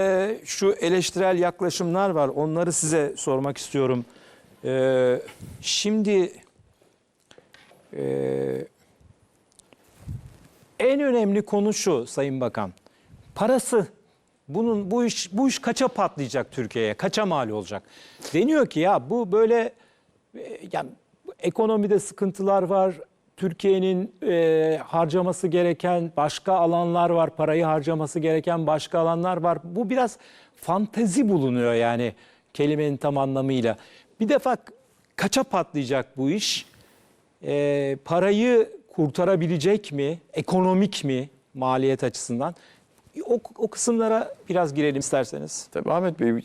Ee, şu eleştirel yaklaşımlar var. Onları size sormak istiyorum. Ee, şimdi e, en önemli konu şu Sayın Bakan. Parası. Bunun bu iş bu iş kaça patlayacak Türkiye'ye? Kaça mal olacak? Deniyor ki ya bu böyle e, yani ekonomide sıkıntılar var. Türkiye'nin e, harcaması gereken başka alanlar var. Parayı harcaması gereken başka alanlar var. Bu biraz fantezi bulunuyor yani kelimenin tam anlamıyla. Bir defa kaça patlayacak bu iş? E, parayı kurtarabilecek mi? Ekonomik mi maliyet açısından? O, o kısımlara biraz girelim isterseniz. Tabii Ahmet Bey, e,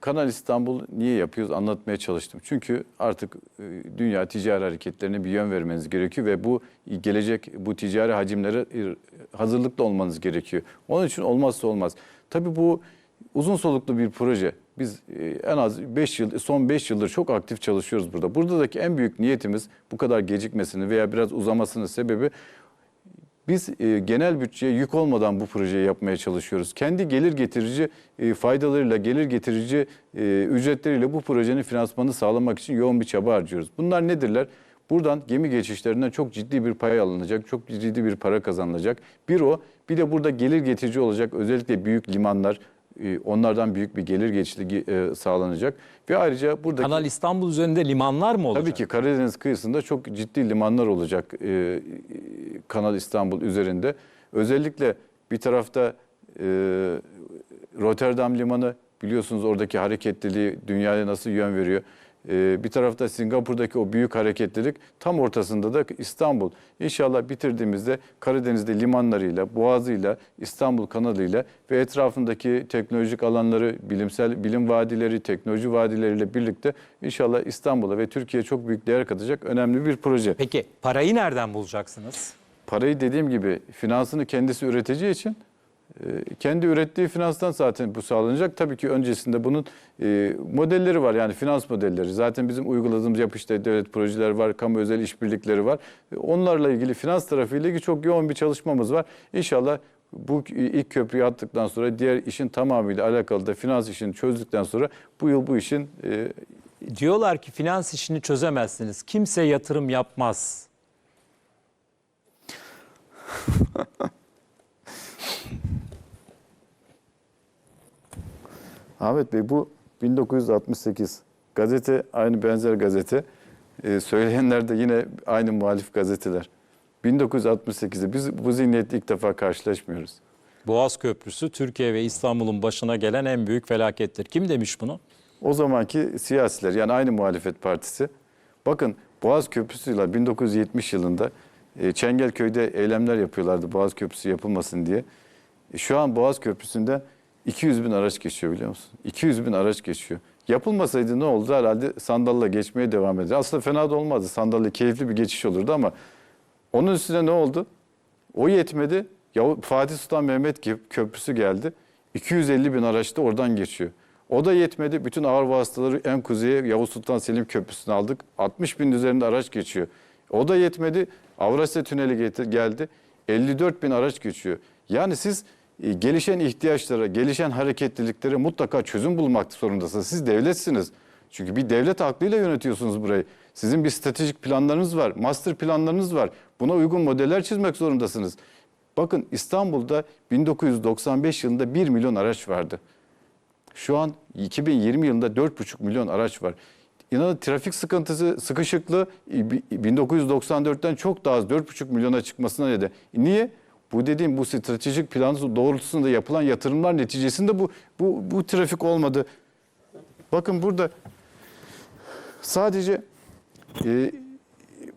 Kanal İstanbul niye yapıyoruz anlatmaya çalıştım. Çünkü artık e, dünya ticari hareketlerine bir yön vermeniz gerekiyor ve bu gelecek bu ticari hacimlere e, hazırlıklı olmanız gerekiyor. Onun için olmazsa olmaz. Tabii bu uzun soluklu bir proje. Biz e, en az 5 yıl, son 5 yıldır çok aktif çalışıyoruz burada. Buradaki en büyük niyetimiz bu kadar gecikmesini veya biraz uzamasının sebebi biz e, genel bütçeye yük olmadan bu projeyi yapmaya çalışıyoruz. Kendi gelir getirici e, faydalarıyla, gelir getirici e, ücretleriyle bu projenin finansmanını sağlamak için yoğun bir çaba harcıyoruz. Bunlar nedirler? Buradan gemi geçişlerinden çok ciddi bir pay alınacak, çok ciddi bir para kazanılacak. Bir o, bir de burada gelir getirici olacak özellikle büyük limanlar, onlardan büyük bir gelir geçişi e, sağlanacak. Ve ayrıca buradaki... Kanal İstanbul üzerinde limanlar mı olacak? Tabii ki Karadeniz kıyısında çok ciddi limanlar olacak e, e, Kanal İstanbul üzerinde. Özellikle bir tarafta e, Rotterdam Limanı biliyorsunuz oradaki hareketliliği dünyaya nasıl yön veriyor. E, bir tarafta Singapur'daki o büyük hareketlilik tam ortasında da İstanbul. İnşallah bitirdiğimizde Karadeniz'de limanlarıyla, boğazıyla, İstanbul kanalıyla ve etrafındaki teknolojik alanları, bilimsel bilim vadileri, teknoloji vadileriyle birlikte inşallah İstanbul'a ve Türkiye'ye çok büyük değer katacak önemli bir proje. Peki parayı nereden bulacaksınız? Parayı dediğim gibi finansını kendisi üreteceği için kendi ürettiği finanstan zaten bu sağlanacak. Tabii ki öncesinde bunun e, modelleri var yani finans modelleri. Zaten bizim uyguladığımız yapışta devlet projeleri var, kamu özel işbirlikleri var. E, Onlarla ilgili finans tarafıyla ilgili çok yoğun bir çalışmamız var. İnşallah bu ilk köprüyü attıktan sonra diğer işin tamamıyla alakalı da finans işini çözdükten sonra bu yıl bu işin e, Diyorlar ki finans işini çözemezsiniz. Kimse yatırım yapmaz. Ahmet Bey bu 1968 gazete aynı benzer gazete Ee, söyleyenler de yine aynı muhalif gazeteler. 1968'de biz bu zihniyetle ilk defa karşılaşmıyoruz. Boğaz Köprüsü Türkiye ve İstanbul'un başına gelen en büyük felakettir. Kim demiş bunu? O zamanki siyasiler yani aynı muhalefet partisi bakın Boğaz Köprüsü ile 1970 yılında e, Çengelköy'de eylemler yapıyorlardı Boğaz Köprüsü yapılmasın diye. E, Şu an Boğaz Köprüsü'nde 200 bin araç geçiyor biliyor musun? 200 bin araç geçiyor. Yapılmasaydı ne oldu? Herhalde sandalla geçmeye devam eder. Aslında fena da olmazdı. Sandalla keyifli bir geçiş olurdu ama onun üstüne ne oldu? O yetmedi. Ya Fatih Sultan Mehmet Kö- Köprüsü geldi. 250 bin araç da oradan geçiyor. O da yetmedi. Bütün ağır vasıtaları en kuzeye Yavuz Sultan Selim Köprüsü'ne aldık. 60 bin üzerinde araç geçiyor. O da yetmedi. Avrasya Tüneli geldi. 54 bin araç geçiyor. Yani siz gelişen ihtiyaçlara, gelişen hareketliliklere mutlaka çözüm bulmak zorundasınız. Siz devletsiniz. Çünkü bir devlet aklıyla yönetiyorsunuz burayı. Sizin bir stratejik planlarınız var, master planlarınız var. Buna uygun modeller çizmek zorundasınız. Bakın İstanbul'da 1995 yılında 1 milyon araç vardı. Şu an 2020 yılında 4,5 milyon araç var. İnanın trafik sıkıntısı, sıkışıklığı e, bi- 1994'ten çok daha az 4,5 milyona çıkmasına neden. Niye? Bu dediğim bu stratejik plan doğrultusunda yapılan yatırımlar neticesinde bu bu bu trafik olmadı. Bakın burada sadece e,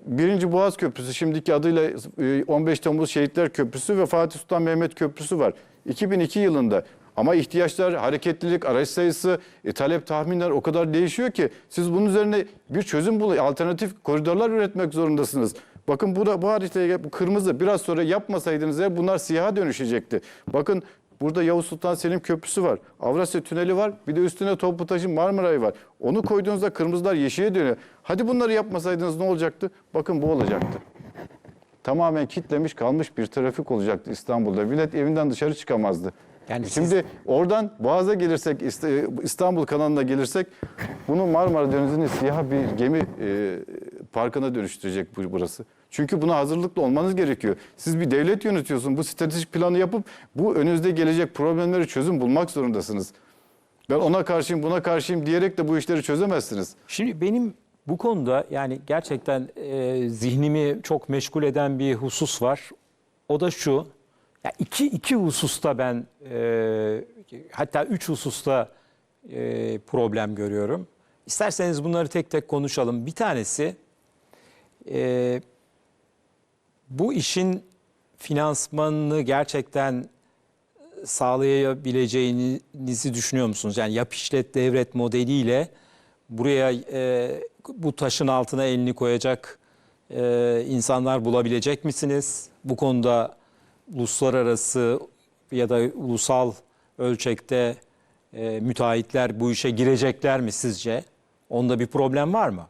Birinci Boğaz Köprüsü, şimdiki adıyla e, 15 Temmuz Şehitler Köprüsü ve Fatih Sultan Mehmet Köprüsü var. 2002 yılında ama ihtiyaçlar, hareketlilik, araç sayısı, e, talep tahminler o kadar değişiyor ki siz bunun üzerine bir çözüm bul, alternatif koridorlar üretmek zorundasınız. Bakın bu da bu haritaya bu kırmızı biraz sonra yapmasaydınız eğer bunlar siyaha dönüşecekti. Bakın Burada Yavuz Sultan Selim Köprüsü var. Avrasya Tüneli var. Bir de üstüne Toputaş'ın Marmaray var. Onu koyduğunuzda kırmızılar yeşile dönüyor. Hadi bunları yapmasaydınız ne olacaktı? Bakın bu olacaktı. Tamamen kitlemiş kalmış bir trafik olacaktı İstanbul'da. Millet evinden dışarı çıkamazdı. Yani siz- Şimdi oradan Boğaz'a gelirsek, İst- İstanbul kanalına gelirsek bunu Marmara Denizi'nin siyah bir gemi e, parkına dönüştürecek bu- burası. Çünkü buna hazırlıklı olmanız gerekiyor. Siz bir devlet yönetiyorsun. Bu stratejik planı yapıp bu önünüzde gelecek problemleri çözüm bulmak zorundasınız. Ben ona karşıyım, buna karşıyım diyerek de bu işleri çözemezsiniz. Şimdi benim bu konuda yani gerçekten e, zihnimi çok meşgul eden bir husus var. O da şu. Ya iki, iki hususta ben e, hatta üç hususta e, problem görüyorum. İsterseniz bunları tek tek konuşalım. Bir tanesi e, bu işin finansmanını gerçekten sağlayabileceğinizi düşünüyor musunuz? Yani yap işlet devret modeliyle buraya e, bu taşın altına elini koyacak e, insanlar bulabilecek misiniz? Bu konuda uluslararası ya da ulusal ölçekte e, müteahhitler bu işe girecekler mi sizce? Onda bir problem var mı?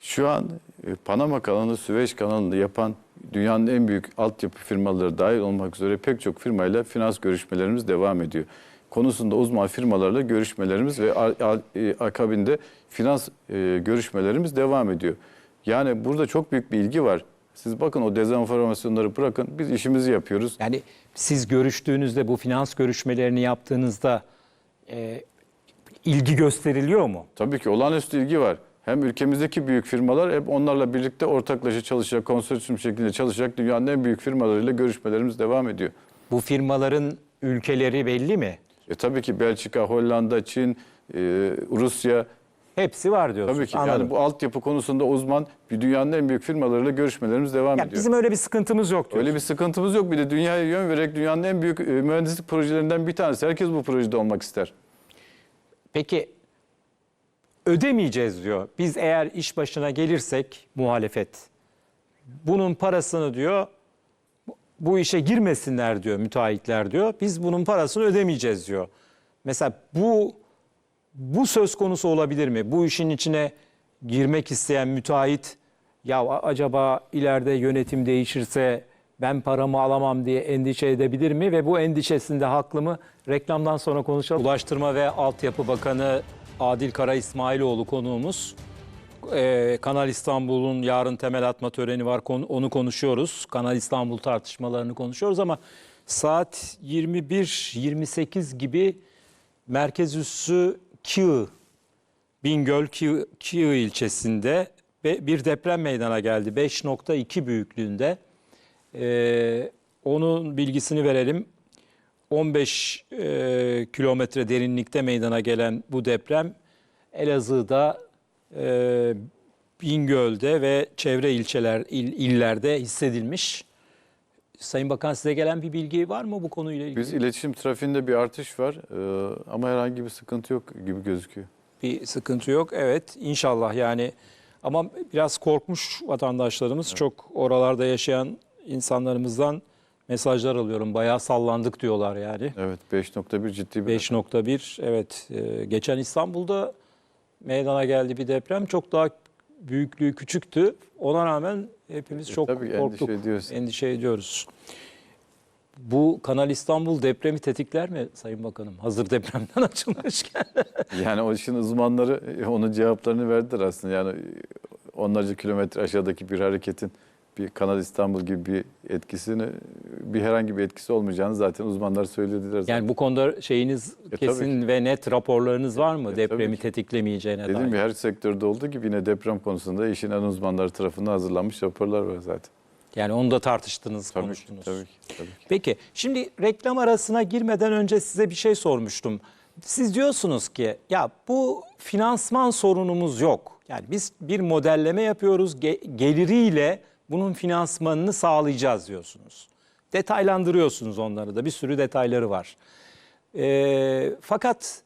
Şu an e, Panama kanalı, Süveyş kanalını yapan dünyanın en büyük altyapı firmaları dahil olmak üzere pek çok firmayla finans görüşmelerimiz devam ediyor. Konusunda uzman firmalarla görüşmelerimiz ve e, akabinde finans e, görüşmelerimiz devam ediyor. Yani burada çok büyük bir ilgi var. Siz bakın o dezenformasyonları bırakın biz işimizi yapıyoruz. Yani siz görüştüğünüzde bu finans görüşmelerini yaptığınızda e, ilgi gösteriliyor mu? Tabii ki olağanüstü ilgi var. Hem ülkemizdeki büyük firmalar hep onlarla birlikte ortaklaşa çalışacak, konsorsiyum şeklinde çalışacak dünyanın en büyük firmalarıyla görüşmelerimiz devam ediyor. Bu firmaların ülkeleri belli mi? E tabii ki Belçika, Hollanda, Çin, e, Rusya Hepsi var diyorsunuz. tabii ki Anladım. yani bu altyapı konusunda uzman bir dünyanın en büyük firmalarıyla görüşmelerimiz devam Ya ediyor. bizim öyle bir sıkıntımız yok diyorsunuz. Öyle bir sıkıntımız yok. Bir de dünyaya yön vererek dünyanın en büyük e, mühendislik projelerinden bir tanesi. Herkes bu projede olmak ister. Peki ödemeyeceğiz diyor. Biz eğer iş başına gelirsek muhalefet bunun parasını diyor bu- işe girmesinler diyor müteahhitler diyor. Biz bunun parasını ödemeyeceğiz diyor. Mesela bu bu söz konusu olabilir mi? Bu işin içine girmek isteyen müteahhit ya acaba ileride yönetim değişirse ben paramı alamam diye endişe edebilir mi? Ve bu endişesinde haklı mı? Reklamdan sonra konuşalım. Ulaştırma ve Altyapı Bakanı Adil Kara İsmailoğlu konuğumuz. Ee, Kanal İstanbul'un yarın temel atma töreni var. Konu- Onu konuşuyoruz. Kanal İstanbul tartışmalarını konuşuyoruz ama saat 21-28 gibi merkez üssü Kiğı, Bingöl Kiğı, ilçesinde bir deprem meydana geldi. 5.2 büyüklüğünde. Ee, onun bilgisini verelim. 15 e, kilometre derinlikte meydana gelen bu deprem Elazığ'da, e, Bingöl'de ve çevre ilçeler il- illerde hissedilmiş. Sayın Bakan size gelen bir bilgi var mı bu konuyla ilgili? Biz iletişim trafiğinde bir artış var e, ama herhangi bir sıkıntı yok gibi gözüküyor. Bir sıkıntı yok. Evet inşallah yani ama biraz korkmuş vatandaşlarımız çok oralarda yaşayan insanlarımızdan mesajlar alıyorum. Bayağı sallandık diyorlar yani. Evet 5.1 ciddi bir 5.1 evet e, geçen İstanbul'da meydana geldi bir deprem çok daha büyüklüğü küçüktü. Ona rağmen hepimiz çok tabii endişe korktuk. ediyoruz. Endişe ediyoruz. Bu Kanal İstanbul depremi tetikler mi Sayın Bakanım? Hazır depremden açılmışken. Yani o işin uzmanları e, onun cevaplarını verdiler aslında. Yani e, onlarca kilometre aşağıdaki bir hareketin bir Kanal İstanbul gibi bir etkisini bir herhangi bir etkisi olmayacağını zaten uzmanlar söylediler. zaten. Yani bu konuda şeyiniz tabii kesin ve net raporlarınız var mı E, depremi ki. tetiklemeyeceğine Dediğim dair? gibi her sektörde olduğu gibi yine deprem konusunda işin en uzmanları tarafından hazırlanmış raporlar var zaten. Yani onu da tartıştınız, Tabii ki, konuştunuz. tabii ki, tabii ki. Peki şimdi reklam arasına girmeden önce size bir şey sormuştum. Siz diyorsunuz ki ya bu finansman sorunumuz yok. Yani biz bir modelleme yapıyoruz ge- geliriyle bunun finansmanını sağlayacağız diyorsunuz. Detaylandırıyorsunuz onları da bir sürü detayları var. Ee, fakat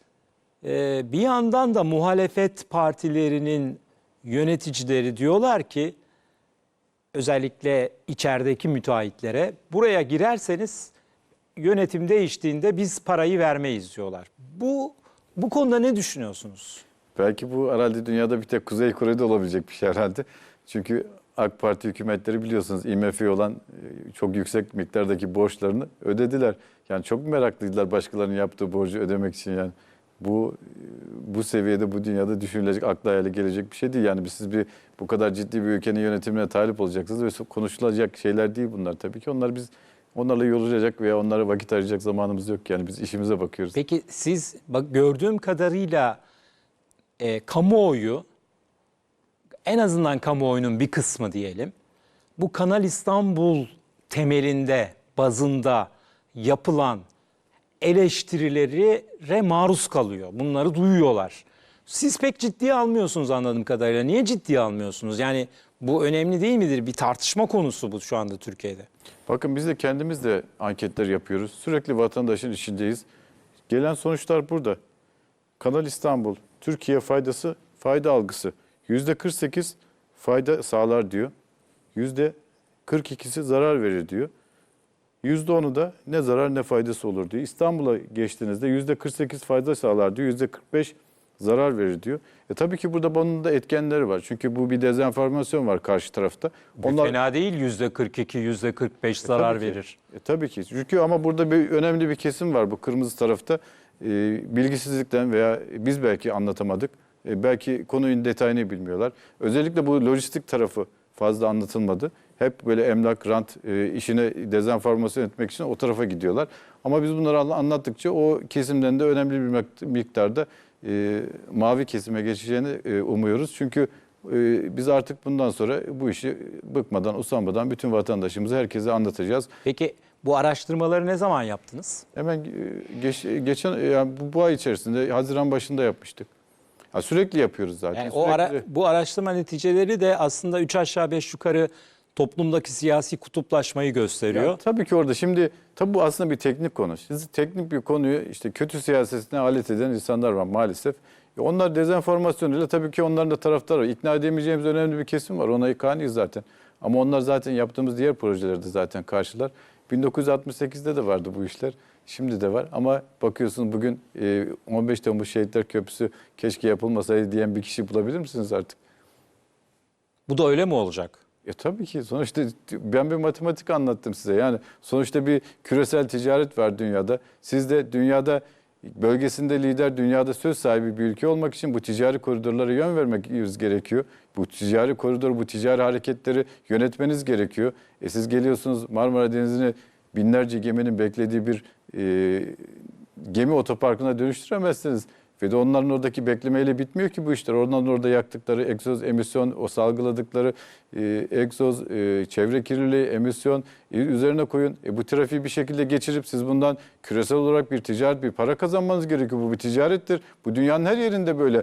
e, bir yandan da muhalefet partilerinin yöneticileri diyorlar ki özellikle içerideki müteahhitlere buraya girerseniz yönetim değiştiğinde biz parayı vermeyiz diyorlar. Bu bu konuda ne düşünüyorsunuz? Belki bu herhalde dünyada bir tek Kuzey Kore'de olabilecek bir şey herhalde. Çünkü AK Parti hükümetleri biliyorsunuz IMF'ye olan e, çok yüksek miktardaki borçlarını ödediler. Yani çok meraklıydılar başkalarının yaptığı borcu ödemek için yani. Bu e, bu seviyede bu dünyada düşünülecek, akla hayale gelecek bir şey değil. Yani siz bir bu kadar ciddi bir ülkenin yönetimine talip olacaksınız ve konuşulacak şeyler değil bunlar tabii ki. Onlar biz onlarla yorulacak veya onlara vakit ayıracak zamanımız yok. Yani biz işimize bakıyoruz. Peki siz bak gördüğüm kadarıyla e, kamuoyu en azından kamuoyunun bir kısmı diyelim bu Kanal İstanbul temelinde bazında yapılan eleştirilere maruz kalıyor. Bunları duyuyorlar. Siz pek ciddiye almıyorsunuz anladığım kadarıyla. Niye ciddiye almıyorsunuz? Yani bu önemli değil midir? Bir tartışma konusu bu şu anda Türkiye'de. Bakın biz de kendimiz de anketler yapıyoruz. Sürekli vatandaşın içindeyiz. Gelen sonuçlar burada. Kanal İstanbul, Türkiye faydası, fayda algısı. Yüzde 48 fayda sağlar diyor. Yüzde 42'si zarar verir diyor. Yüzde onu da ne zarar ne faydası olur diyor. İstanbul'a geçtiğinizde yüzde 48 fayda sağlar diyor. Yüzde 45 zarar verir diyor. E tabii ki burada bunun da etkenleri var. Çünkü bu bir dezenformasyon var karşı tarafta. Fena değil yüzde 42, yüzde 45 zarar Tabii ki. verir. E, tabii ki. Çünkü ama burada bir önemli bir kesim var bu kırmızı tarafta. E, bilgisizlikten veya biz belki anlatamadık. E, belki konunun detayını bilmiyorlar. Özellikle bu lojistik tarafı fazla anlatılmadı. Hep böyle emlak, rant e, işine dezenformasyon etmek için o tarafa gidiyorlar. Ama biz bunları anla- anlattıkça o kesimden de önemli bir miktarda e, mavi kesime geçeceğini e, umuyoruz. Çünkü e, biz artık bundan sonra bu işi bıkmadan, usanmadan bütün vatandaşımıza herkese anlatacağız. Peki bu araştırmaları ne zaman yaptınız? Hemen e, geç, geçen yani bu, bu ay içerisinde Haziran başında yapmıştık. Ha, sürekli yapıyoruz zaten. Yani o ara, Sürekli- bu araştırma neticeleri de aslında 3 aşağı 5 yukarı toplumdaki siyasi kutuplaşmayı gösteriyor. Ya, tabii ki orada şimdi tabii bu aslında bir teknik konu. Siz teknik bir konuyu işte kötü siyasetine alet eden insanlar var maalesef. E onlar dezenformasyonuyla tabii ki onların da taraftarı var. İkna edemeyeceğimiz önemli bir kesim var. Ona ikaniyiz zaten. Ama onlar zaten yaptığımız diğer projeleri de zaten karşılar. 1968'de de vardı bu işler. Şimdi de var ama bakıyorsunuz bugün e, 15 Temmuz Şehitler Köprüsü keşke yapılmasaydı diyen bir kişi bulabilir misiniz artık? Bu da öyle mi olacak? E tabii ki sonuçta ben bir matematik anlattım size. Yani sonuçta bir küresel ticaret var dünyada. Siz de dünyada bölgesinde lider, dünyada söz sahibi bir ülke olmak için bu ticari koridorlara yön vermeniz gerekiyor. Bu ticari koridor, bu ticari hareketleri yönetmeniz gerekiyor. E siz geliyorsunuz Marmara Denizi'ni binlerce geminin beklediği bir e, gemi otoparkına dönüştüremezsiniz. Ve de onların oradaki beklemeyle bitmiyor ki bu işler. Oradan orada yaktıkları egzoz emisyon, o salgıladıkları e, egzoz, e, çevre kirliliği, emisyon e, üzerine koyun. E, bu trafiği bir şekilde geçirip siz bundan küresel olarak bir ticaret, bir para kazanmanız gerekiyor. Bu bir ticarettir. Bu dünyanın her yerinde böyle.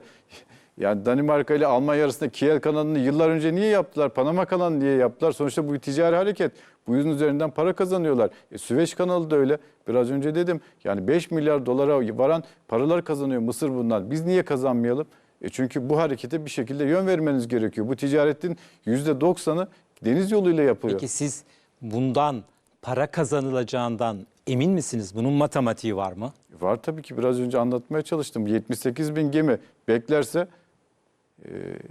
Yani Danimarka ile Almanya arasında Kiel kanalını yıllar önce niye yaptılar? Panama kanalını niye yaptılar? Sonuçta bu bir ticari hareket. Bu yüzün üzerinden para kazanıyorlar. E, Süveyş kanalı da öyle. Biraz önce dedim yani 5 milyar dolara varan paralar kazanıyor Mısır bundan. Biz niye kazanmayalım? E çünkü bu harekete bir şekilde yön vermeniz gerekiyor. Bu ticaretin %90'ı deniz yoluyla yapılıyor. Peki siz bundan para kazanılacağından emin misiniz? Bunun matematiği var mı? Var tabii ki biraz önce anlatmaya çalıştım. 78 bin gemi beklerse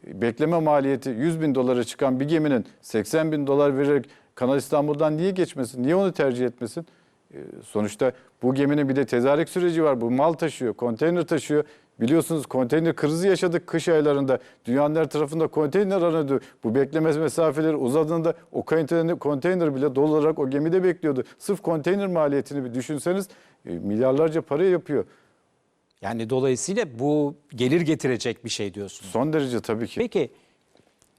bekleme maliyeti 100 bin dolara çıkan bir geminin 80 bin dolar vererek Kanal İstanbul'dan niye geçmesin? Niye onu tercih etmesin? E, sonuçta bu geminin bir de tedarik süreci var. Bu mal taşıyor, konteyner taşıyor. Biliyorsunuz konteyner krizi yaşadık kış aylarında. Dünyanın her tarafında konteyner aranıyordu. Bu bekleme mesafeleri uzadığında o konteyner, konteyner bile dolu olarak o gemide bekliyordu. Sırf konteyner maliyetini bir düşünseniz e, milyarlarca para yapıyor. Yani dolayısıyla bu gelir getirecek bir şey diyorsunuz. Son derece tabii ki. Peki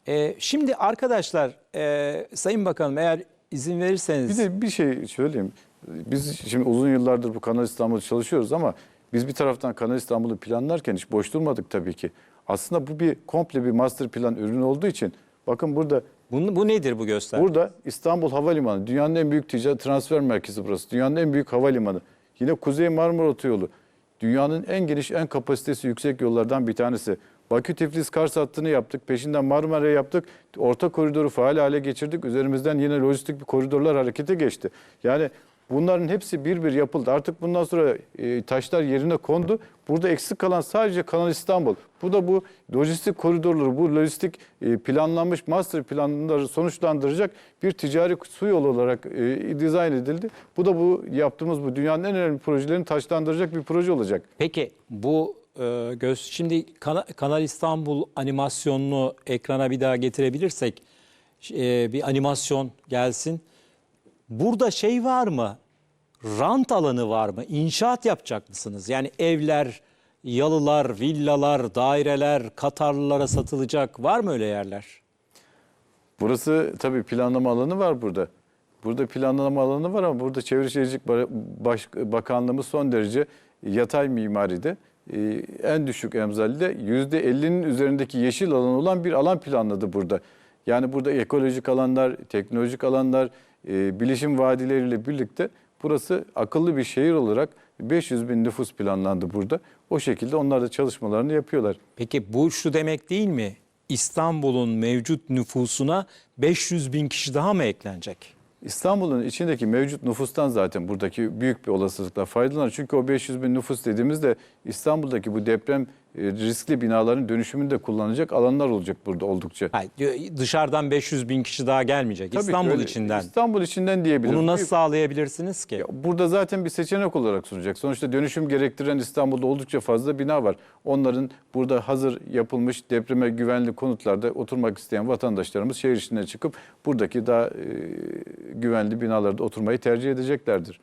e, şimdi arkadaşlar e, Sayın Bakanım eğer izin verirseniz Bir de bir şey söyleyeyim. Biz şimdi uzun yıllardır bu Kanal İstanbul'da çalışıyoruz ama biz bir taraftan Kanal İstanbul'u planlarken hiç boş durmadık tabii ki. Aslında bu bir komple bir master plan ürünü olduğu için bakın burada bu, bu nedir bu göster? Burada İstanbul Havalimanı, dünyanın en büyük ticaret transfer merkezi burası. Dünyanın en büyük havalimanı. Yine Kuzey Marmara Otoyolu. Dünyanın en geniş, en kapasitesi yüksek yollardan bir tanesi. Bakü Tiflis Kars hattını yaptık. Peşinden Marmara'ya yaptık. Orta koridoru faal hale geçirdik. Üzerimizden yine lojistik bir koridorlar harekete geçti. Yani Bunların hepsi bir bir yapıldı. Artık bundan sonra e, taşlar yerine kondu. Burada eksik kalan sadece Kanal İstanbul. Bu da bu lojistik koridorları, bu lojistik e, planlanmış master planları sonuçlandıracak bir ticari su yolu olarak e, dizayn edildi. Bu da bu yaptığımız bu dünyanın en önemli projelerini taşlandıracak bir proje olacak. Peki bu e, göz şimdi Kana- Kanal İstanbul animasyonunu ekrana bir daha getirebilirsek e, bir animasyon gelsin. Burada şey var mı? Rant alanı var mı? İnşaat yapacak mısınız? Yani evler, yalılar, villalar, daireler Katarlılara satılacak var mı öyle yerler? Burası tabii planlama alanı var burada. Burada planlama alanı var ama burada Çevre Şehircilik Bakanlığımız son derece yatay mimaride e, en düşük emsalde %50'nin üzerindeki yeşil alan olan bir alan planladı burada. Yani burada ekolojik alanlar, teknolojik alanlar, e, bilişim vadileriyle birlikte burası akıllı bir şehir olarak 500 bin nüfus planlandı burada. O şekilde onlar da çalışmalarını yapıyorlar. Peki bu şu demek değil mi? İstanbul'un mevcut nüfusuna 500 bin kişi daha mı eklenecek? İstanbul'un içindeki mevcut nüfustan zaten buradaki büyük bir olasılıkla faydalanır. Çünkü o 500 bin nüfus dediğimizde İstanbul'daki bu deprem riskli binaların dönüşümünde kullanacak alanlar olacak burada oldukça. Hayır, dışarıdan 500 bin kişi daha gelmeyecek. Tabii İstanbul öyle. içinden. İstanbul içinden diyebiliriz. Bunu nasıl sağlayabilirsiniz ki? Ya Burada zaten bir seçenek olarak sunacak. Sonuçta dönüşüm gerektiren İstanbul'da oldukça fazla bina var. Onların burada hazır yapılmış depreme güvenli konutlarda oturmak isteyen vatandaşlarımız şehir içine çıkıp buradaki daha e, güvenli binalarda oturmayı tercih edeceklerdir.